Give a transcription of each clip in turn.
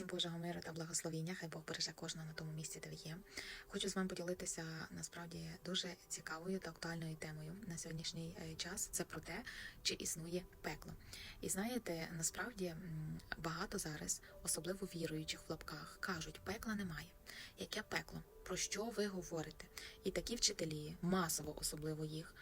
Всім Божого миру та благословіння, хай Бог береже кожного на тому місці, де ви є. Хочу з вами поділитися насправді дуже цікавою та актуальною темою на сьогоднішній е, час. Це про те, чи існує пекло. І знаєте, насправді багато зараз, особливо віруючих в лапках, кажуть, пекла немає. Яке пекло? Про що ви говорите? І такі вчителі, масово особливо їх,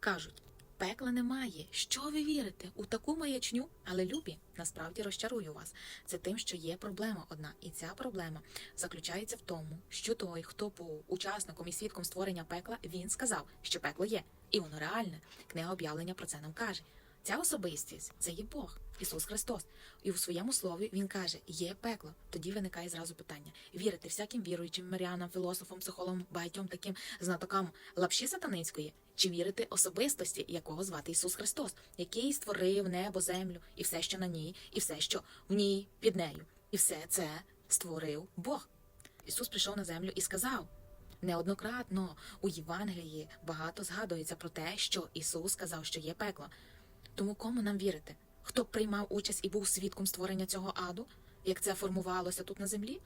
кажуть. Пекла немає. Що ви вірите? У таку маячню? Але любі, насправді розчарую вас. Це тим, що є проблема одна, і ця проблема заключається в тому, що той, хто був учасником і свідком створення пекла, він сказав, що пекло є, і воно реальне. Книга об'явлення про це нам каже. Ця особистість це є Бог, Ісус Христос. І у своєму слові Він каже: є пекло. Тоді виникає зразу питання: вірити всяким віруючим мирянам, філософам, психологам, багатьом таким знатокам лапші сатаницької, чи вірити особистості, якого звати Ісус Христос, який створив небо, землю і все, що на ній, і все, що в ній під нею, і все це створив Бог. Ісус прийшов на землю і сказав. Неоднократно у Євангелії багато згадується про те, що Ісус сказав, що є пекло. Тому кому нам вірити? Хто приймав участь і був свідком створення цього аду, як це формувалося тут на землі?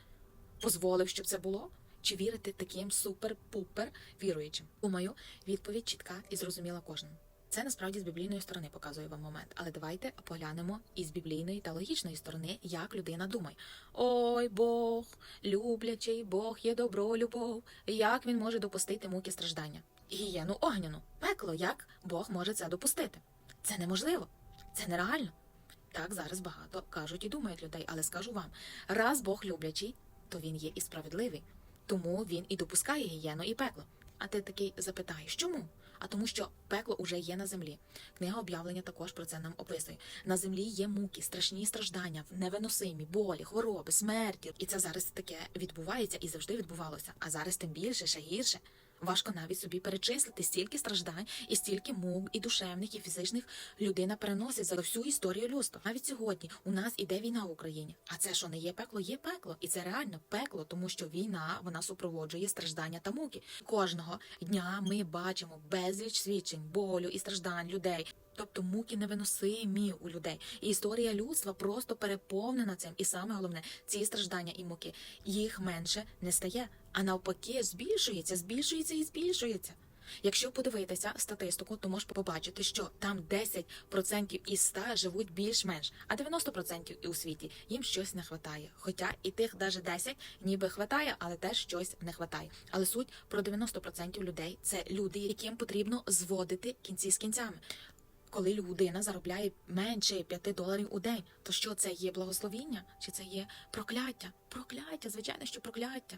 Позволив, щоб це було? Чи вірити таким супер-пупер віруючим? Думаю, відповідь чітка і зрозуміла кожному. Це насправді з біблійної сторони показує вам момент, але давайте поглянемо із біблійної та логічної сторони, як людина думає. Ой, Бог, люблячий, Бог є добро, любов. Як він може допустити муки страждання? Гієну огняну, пекло, як Бог може це допустити? Це неможливо, це нереально. Так зараз багато кажуть і думають людей, але скажу вам: раз Бог люблячий, то він є і справедливий, тому він і допускає гієну і пекло. А ти такий запитаєш, чому? А тому, що пекло уже є на землі. Книга об'явлення також про це нам описує. На землі є муки, страшні страждання, невиносимі, болі, хвороби, смерті. І це зараз таке відбувається і завжди відбувалося. А зараз тим більше, ще гірше. Важко навіть собі перечислити стільки страждань і стільки мук і душевних, і фізичних людина переносить за всю історію людства. Навіть сьогодні у нас іде війна в Україні. А це що не є пекло? Є пекло, і це реально пекло, тому що війна вона супроводжує страждання та муки. Кожного дня ми бачимо безліч свідчень болю і страждань людей. Тобто муки невиносимі у людей. І історія людства просто переповнена цим. І саме головне, ці страждання і муки їх менше не стає, а навпаки, збільшується, збільшується і збільшується. Якщо подивитися статистику, то можеш побачити, що там 10% із 100 живуть більш-менш, а 90% і у світі їм щось не вистачає. Хоча і тих даже 10 ніби хватає, але теж щось не вистачає. Але суть про 90% людей це люди, яким потрібно зводити кінці з кінцями. Коли людина заробляє менше 5 доларів у день, то що це є благословіння? Чи це є прокляття? Прокляття, звичайно, що прокляття.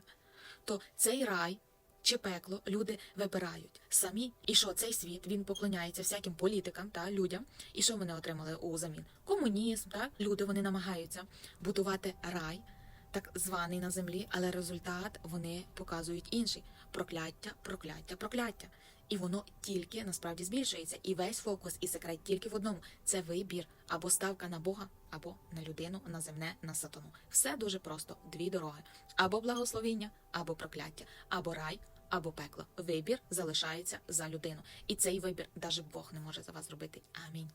То цей рай чи пекло люди вибирають самі. І що цей світ він поклоняється всяким політикам та людям. І що вони отримали у замін? Комунізм, так люди вони намагаються будувати рай. Так званий на землі, але результат вони показують інший: прокляття, прокляття, прокляття. І воно тільки насправді збільшується. І весь фокус і секрет тільки в одному: це вибір або ставка на Бога, або на людину, на земне, на сатану. Все дуже просто: дві дороги: або благословіння, або прокляття, або рай, або пекло. Вибір залишається за людину. І цей вибір навіть Бог не може за вас зробити. Амінь.